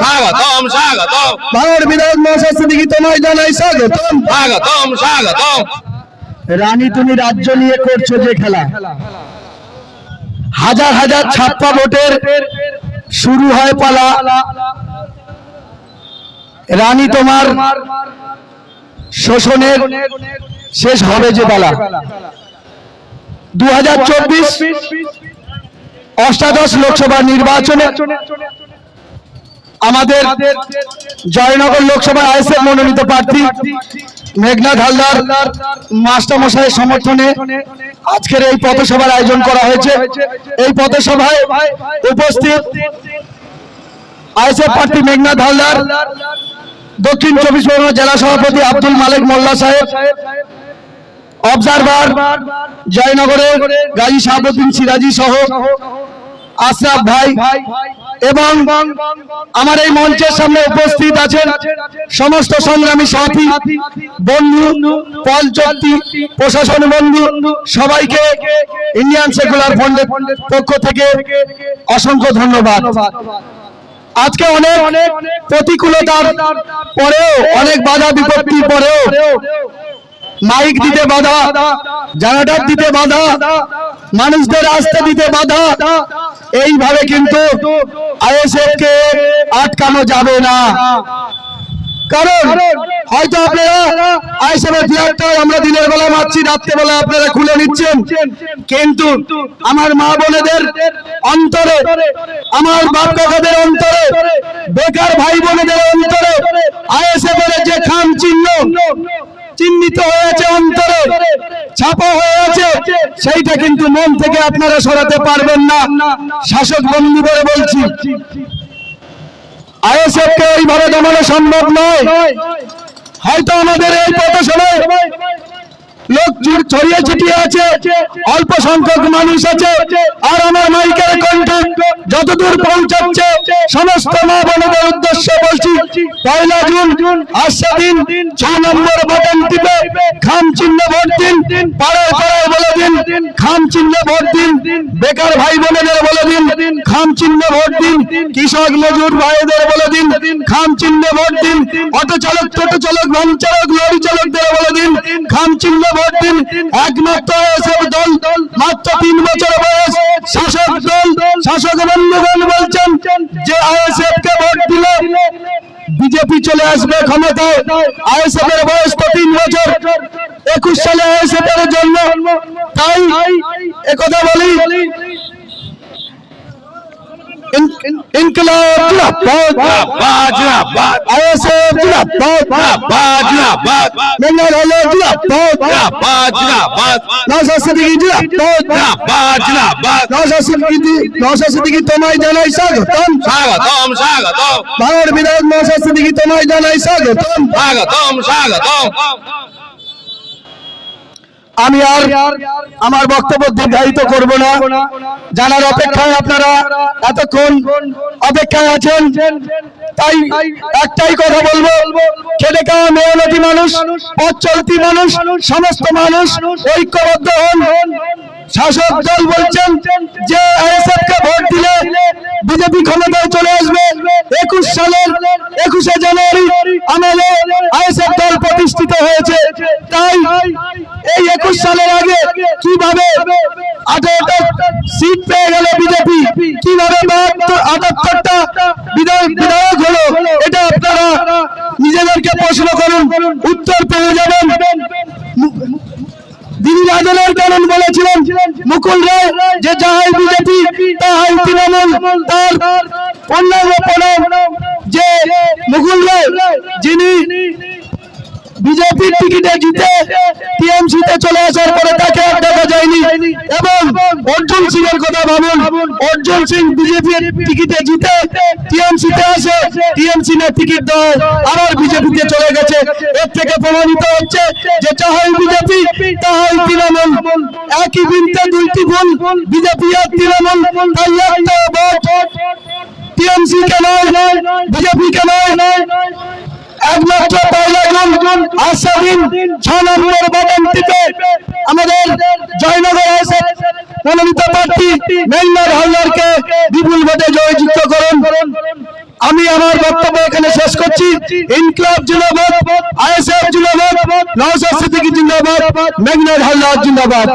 স্বাগতম স্বাগতম। ভাঙড় বিধায়ক মহাশয় তোমায় জানাই স্বাগতম। স্বাগতম স্বাগতম। রানী তুমি রাজ্য নিয়ে করছ যে খেলা? হাজার হাজার ছাপ্পা ভোটের শুরু হয় পালা। রানী তোমার শোষণের শেষ হবে যে পালা। দু অষ্টাদশ লোকসভা নির্বাচনে আমাদের জয়নগর লোকসভা আইএসএফ মনোনীত প্রার্থী মেঘনাথ হালদার মাস্টারমশাইয়ের সমর্থনে আজকের এই পথসভার আয়োজন করা হয়েছে। এই পথসভায় উপস্থিত আইএসএফ প্রার্থী মেঘনাথ হালদার দক্ষিণ চব্বিশ পরগনা জেলা সভাপতি আব্দুল মালিক মোল্লা সাহেব, অবজারভার জয়নগরের গাজী শাহাবুদ্দিন সিরাজি সহ আশরাফ ভাই এবং আমার এই মঞ্চের সামনে উপস্থিত আছেন সমস্ত সংগ্রামী সাথী, বন্ধু, পল চক্তি প্রশাসন বন্ধু, সবাইকে ইন্ডিয়ান সেকুলার ফ্রন্টের পক্ষ থেকে অসংখ্য ধন্যবাদ। আজকে অনেক প্রতিকূলতার পরেও, অনেক বাধা বিপত্তির পরেও মাইক দিতে বাধা, জানাটার দিতে বাধা, মানুষদের আসতে দিতে বাধা এইভাবে কিন্তু আটকানো যাবে না। কারণ হয়তো আপনারা আইসবের ফ্ল্যাগটা আমরা দিনের বেলা মারছি, রাত্রে বেলা আপনারা খুলে নিচ্ছেন। কিন্তু আমার মা বোনেদের অন্তরে, আমার বাপ কাকাদের অন্তরে, বেকার ভাই বোনেদের অন্তরে আইএসএফ এর যে খাম চিহ্ন চিহ্নিত হয়েছে অন্তরে ছাপা হয়ে আছে সেইটা কিন্তু মন থেকে আপনারা সরাতে পারবেন না। শাসক বন্ধু করে বলছি, আইএসএফ কে এইভাবে দমানো সম্ভব নয়। হয়তো আমাদের এই পথসভায় লোক ছড়িয়ে ছিটিয়ে আছে, অল্প সংখ্যক মানুষ আছে, আর আমার মাইকের কণ্ঠ যতদূর পৌঁছাচ্ছে, সমস্ত মা বোনদের উদ্দেশ্যে পয়লা জুন আসছে দিন ছ নম্বর বাটন টিপে খাম চিহ্ন ভোট দিন পাড়ায় পাড়ায় বলে দিন খাম চিহ্ন ভোট দিন বেকার ভাই বোনেদের বলে দিন খাম চিহ্ন ভোট দিন কৃষক মজুর ভাইদের বলে দিন খাম চিহ্ন ভোট দিন অটো চালক টোটো চালক ভ্যান চালক লরি চালকদের বলে দিন খাম চিহ্ন ভোট দিন একমাত্র এসব দল মাত্র তিন বছর বয়স শাসক দল শাসক বন্ধুগণ বলছেন যে আইএসএফ কে ভোট দিলে বিজেপি চলে আসবে ক্ষমতায়। আইএসএফ এর বয়স তো তিন বছর। একুশ সালে আইএসএফ এর জন্য তাই একথা বলি জিন্দাবাদ জিন্দাবাদ জিন্দাবাদ আইএসএফ জিন্দাবাদ জিন্দাবাদ জিন্দাবাদ মেঘনাথ হালদার জিন্দাবাদ জিন্দাবাদ জিন্দাবাদ নওশাদ সিদ্দিকী জিন্দাবাদ জিন্দাবাদ জিন্দাবাদ নওশাদ সিদ্দিকী নওশাদ সিদ্দিকী তোমায় জানাই স্বাগতম স্বাগতম স্বাগতম ভাঙড় বিধায়ক নওশাদ সিদ্দিকী তোমায় জানাই স্বাগতম স্বাগতম স্বাগতম আমি আর আমার বক্তব্য দীর্ঘায়িত করব না। জানার অপেক্ষায় আপনারা এতক্ষণ অপেক্ষায় আছেন। তাই একটাই কথা বলব, খেটে খাওয়া মেহনতি মানুষ পথ মানুষ, সমস্ত মানুষ ঐক্যবদ্ধ হন। শাসক দল বলছেন যে আইএসএফ কে ভোট দিলে বিজেপি ক্ষমতায় চলে আসবে। একুশ সালের একুশে জানুয়ারি আমলে আইএসএফ দল প্রতিষ্ঠিত হয়েছে। তাই এই একুশ সালের আগে কীভাবে আঠারোটা সিট পেয়ে গেল বিজেপি কীভাবে আটাত্তরটা বিধায়ক হলো? এটা আপনারা নিজেদেরকে প্রশ্ন করুন, উত্তর পেয়ে যাবেন। মু- দিদি রাজনের কারণ বলেছিলেন, মুকুল রায় যে যাহাই বিজেপি তাহাই তৃণমূল। তার অন্যান্য যে মুকুল রায়, যিনি বিজেপির টিকিটে জিতে টিএমসি তে চলে আসার পরে তাকে আর দেখা যায়নি। এবং অর্জুন সিং এর কথা ভাবুন, অর্জুন সিং বিজেপির টিকিটে জিতে টিএমসি তে আসে, টিএমসি না টিকিট দেয়, আবার বিজেপিতে চলে গেছে। এর থেকে প্রমাণিত হচ্ছে যে যাহাই বিজেপি, তাহাই তৃণমূল। একই বিনতে দুইটি ভুল, বিজেপি আর তৃণমূল। তাই একটা ভোট টিএমসি কে নয় বিজেপি কে নয়। একমাত্র পয়লা জুন আশা দিন ছ নম্বর বাটন টিপে আমাদের জয়নগর এসে মনোনীত প্রার্থী মেঘনাথ হালদারকে বিপুল ভোটে জয়যুক্ত করুন। আমি আমার বক্তব্য এখানে শেষ করছি। ইনকলাব জিন্দাবাদ, আইএসএফ জিন্দাবাদ, নওশাদ সিদ্দিকী জিন্দাবাদ মেঘনাথ হালদার জিন্দাবাদ।